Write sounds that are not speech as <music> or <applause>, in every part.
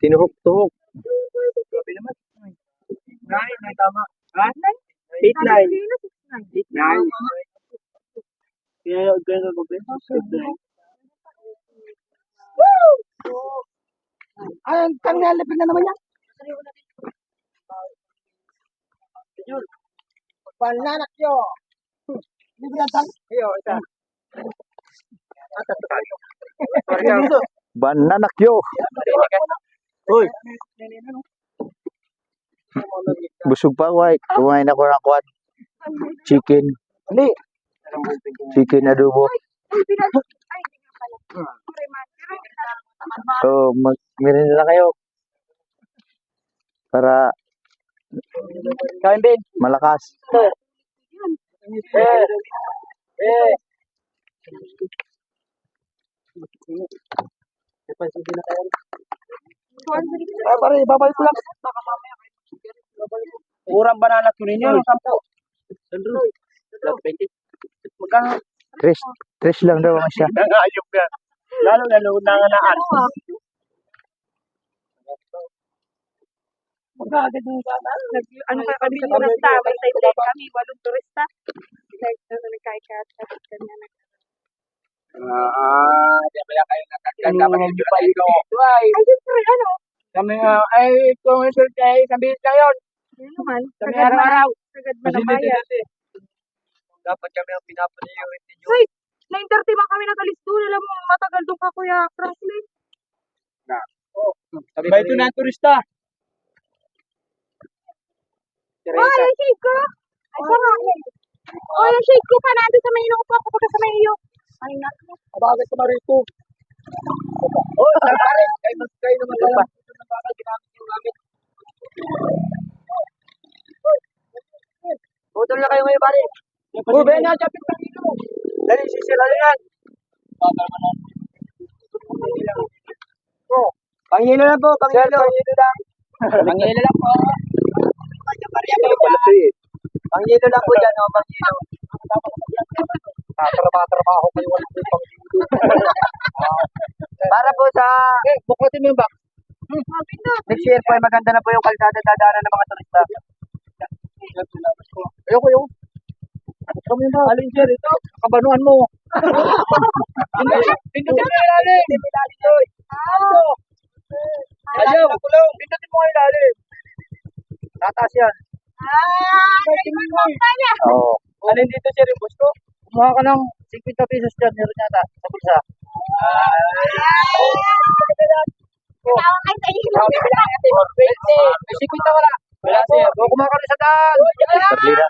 Tinuhok-tuhok. Grabe naman. Nine, nine tama. Ha? Eight, nine. Eight, nine. Kaya, kaya ko ba? Eight, nine. Ay, kanina lapit na naman yan. Pananak yo. Bibigyan tayo. Ayo, isa. Bananakyo. Uy. Busog pa ay. Kumain ako ng kwan. Chicken. Hindi. Chicken adobo. So, mag-merienda na kayo. Para Kain, Ben. malakas. Eh. Eh. Napansin din na kayo. Ay, pare, babalik ko lang. Urang banana ko ninyo. Sampo. Sandro. Love 20. Magkano? Tres. Tres lang daw ang siya. <laughs> Ayop yan. Lalo na nga naan. Magkagad yung sana. ano ka kami turista, may side kami, walong turista. Na nagkaikat, tapos kanya na. Ah, ba kayo nakaganda pa ninyo pa ito? Ay, Ay, siyempre, ano? kami nga, ay, kung ito kayo, sabi kayo, Ano naman? kami araw-araw. sagad man ang bayan. Dapat kami ang ninyo. Hoy, 9.30 man kami nakalis doon. Alam mo, matagal doon ka, Kuya Franklin. Sabi ba ito na ang turista? Oh, yung shake ko. Ay. Oh, yung shake ko pa nandun sa may inuupo ako pagka sa may Bakit ka marito? Oh, pare, kayo mas kayo naman pala. Para ginamit yung gamit. Putol na kayo ngayon, pare. Oh, Ben, na, chapit na dito. Dali, sisira na yan. Oh, pangilo lang po, pangilo. Pangilo lang. Pangilo lang po. Pangilo lang po dyan, oh, pangilo. Tatrabaho kayo. Wala ko yung pangilo. Para po sa... Eh, buklatin mo yung box. Next year po ay maganda na po yung kalsada dadaanan ng mga turista. Ayoko, ayoko. Kami na. Alin sir, ito. Kabanuan mo. Hindi, hindi mo yung ilalim. Ito. Ayaw. Pindutin mo yung ilalim. Tataas yan. Ah, galing mo kanya. Oo. Alin dito sir yung boss ko? Kumuha ka ng 50 pesos dyan. Meron yata sa bulsa. Tawa kayo sa iyo. May 50 wala. Wala kumuha ka rin sa daan. Perlina.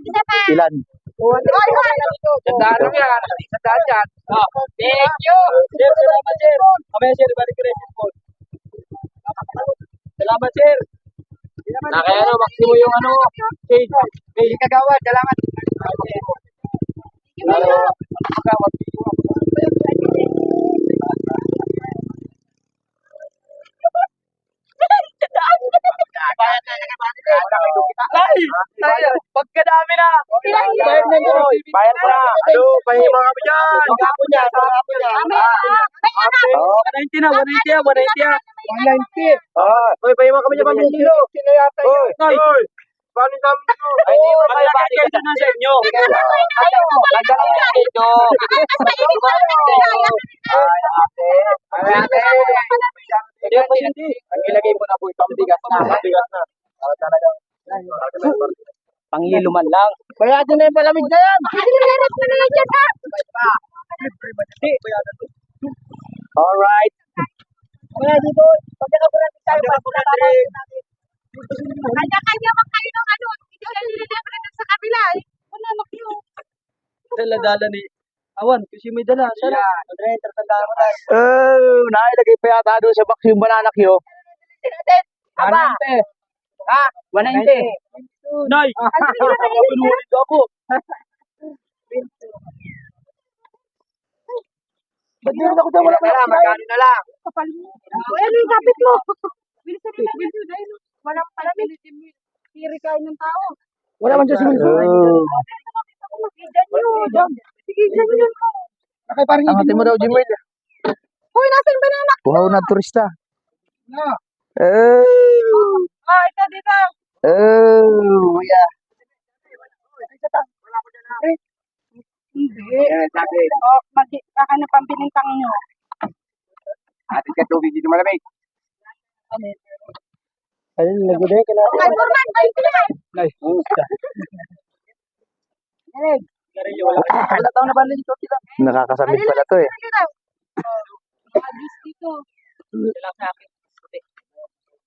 Isa pa. Ilan? Sa daan lang yan. Sa daan yan. Ah, thank you. Sir, salamat sir. Kamaya sir, balik rin. Salamat sir. Nakaya ano, maximo yung ano. Page kagawad, salamat. Lalo, kagawad. Ay! Ay! Pagkadami na! Bayad na nyo! Bayad na! Ano? Bayad mga kami dyan! Kapo niya! Kapo niya! 190 na! 190 na! 190 na! 190! Ah. Hoy, bayad mga kami dyan! 1 kilo! Sino yata yun? Hoy! Paano namin ito? <laughs> Ay, hindi mo tayo bakit na sa inyo! Nagdala na dito! Ay, ate! Ay, ate! Hindi hindi. Ang ilagay mo na po ito, bigas na. Bigas na. Ah, talaga. Pangilo man lang. Bayatin na yung palamig na yan. Hirap mo na lang dyan, ha? Alright. Kaya dito, pagka po natin tayo, Kanya-kanya Dala-dala ni Awan, kasi may dala. Sana. Andre, tatandaan mo tayo. Eh, nailagay pa yata doon sa box yung bananakyo. Aba! Ha? 190. Nay! Pinulit ako. Ba't meron ako dyan? Wala ko yung Magkano na lang? Kapal mo. Ano yung kapit mo? Bilisan nila, bilisan nila. Walang palamig. Kiri kayo ng tao. Wala man dyan si Wilson. Oh. Nyo. Sige, dyan nyo. Nakay parang Ang ate mo daw, Jimmy. Hoy, nasa yung banana? Puhaw na turista. Oh, Oh, ito dito. oh, yeah. Hindi. Oh, mag ano pang binintang nyo. Atin ka tubig dito malamig. Ayun, nagulay ka na. Ay, Burman, ay, naman. Nice. Wala taong nabalin dito sila. Nakakasamit pala to eh.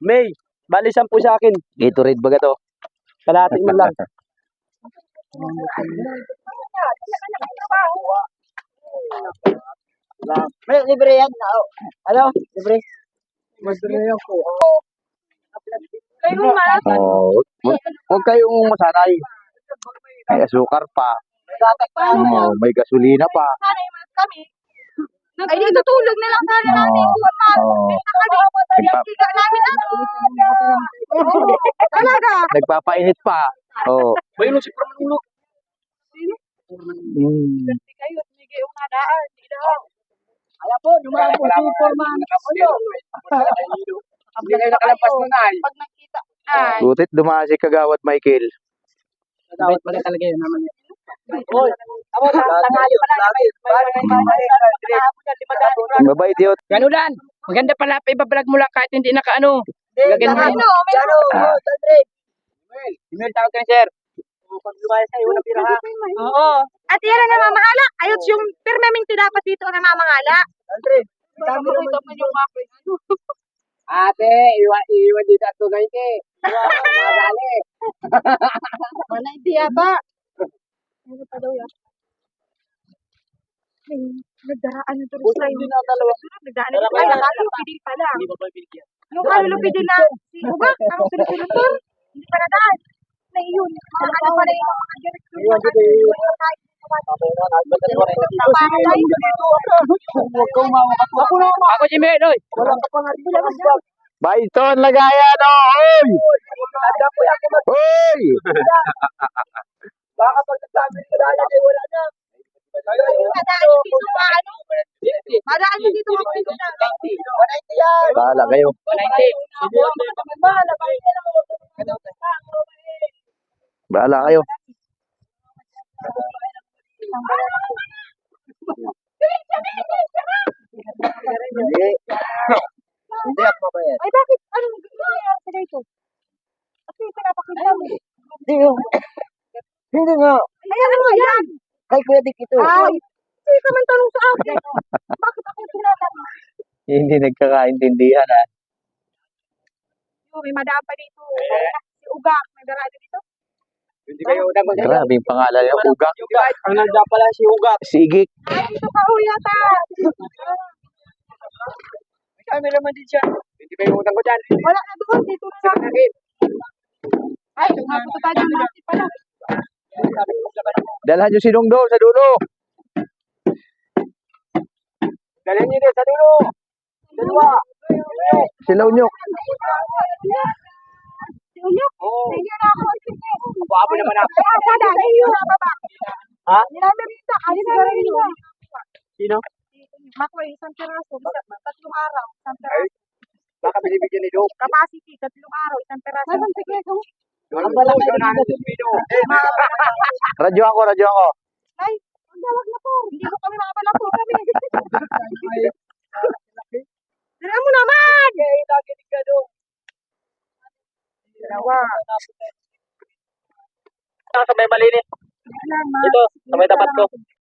May, bali sampu sa akin. Gatorade baga to. Kalahati man lang. May libre yan. Ano? Libre. Mas libre yan po. Kayo naman. Oh, wag, wag kayong masanay. May asukar pa. Oh, may gasolina pa. Sana yung mas kami. Ay, dito tulog na lang sana. Oh, Yung higa namin ano. <laughs> Talaga. nagpapainit pa. Oh. Bayun si Pramulo. Mm. Hindi kayo, hindi kayo nadaan. Ayan po, dumaan po si Forman. Hindi kayo nakalampas na ay. Pag nakita. Ay. Butit dumaan si Kagawad Michael. Dapat pala talaga yun naman yan. <laughs> Mabait yun. Ganulan. Maganda pala pa ibablog mo lang kahit hindi nakaano. Lagyan mo. Ano, meron. Ah. Email tawag ka sir. Ha. Oo. At yan ang namamahala. Ayot yung permanente dapat dito ang namamahala. Aldrin, Dami rito pa yung mapa. Ate, iwan iwan dito at tunay ke. Madali. Wala hindi yata. Ano pa daw yan? Ay, Nagdaraan ng turis na yun. Nagdaraan ng turis. Ay, nakalupidin pa lang. Hindi ba ba binigyan? Yung kalulupidin na si Uga, ang sunod-sunod to. Hindi pa nadaan. Na yun. Mga ano pa rin yung mga director. Iwan dito, mawakat. Ako na si dito. Wala Baiton, lagayan o! Hoy! Baka pag nagsabi na lang, eh, wala na. Dito ano. Madaan dito yan. Bahala kayo. 190. Bahala kayo. Hindi ako mabayad. Ay, bakit? Ano? Ano nangyari sa dito? At yung pinapakita mo. Hindi nga. Hindi nga. Ay, ano yan? Kay Kuya Dick ito. Ay, hindi ka man tanong sa akin. Bakit ako tinatanong? Hindi nagkakaintindihan ah. Yung may madaan pa dito. Si Uga, may darado dito. Hindi kayo unang mag Grabe yung pangalan niya. Uga. Ang nandiyan pala si Ugat. Sigik. Ay, dito ka yata. May camera man din siya. Hindi kayo utang ko dyan. Wala na doon, dito na lang. Ay, napunta tayo pala. Dalhan nyo si Dongdo sa dulo. Dalhin niyo doon sa dulo. Dalawa. Silaw nyo. Si Unyok, Oo. hindi na ako. Sige. Babo naman ako. Kaya sada, iyo na baba. Ha? Nilamerita, ano sa ganito? Sino? Makoy, isang piraso, isa- tatlong araw, isang piraso. Baka binibigyan ni Dok. Capacity, tatlong araw, isang piraso. Nasaan si Keso? Ang balak na namin sa Pino. Radyo ako, radyo ako. Ay, ang dawag na po. Hindi ko kami <laughs> makabala po kami. Tira mo naman! Kaya nakinig ka doon. Dalawa. Sa may malinis. Ito, sa may tapat ko.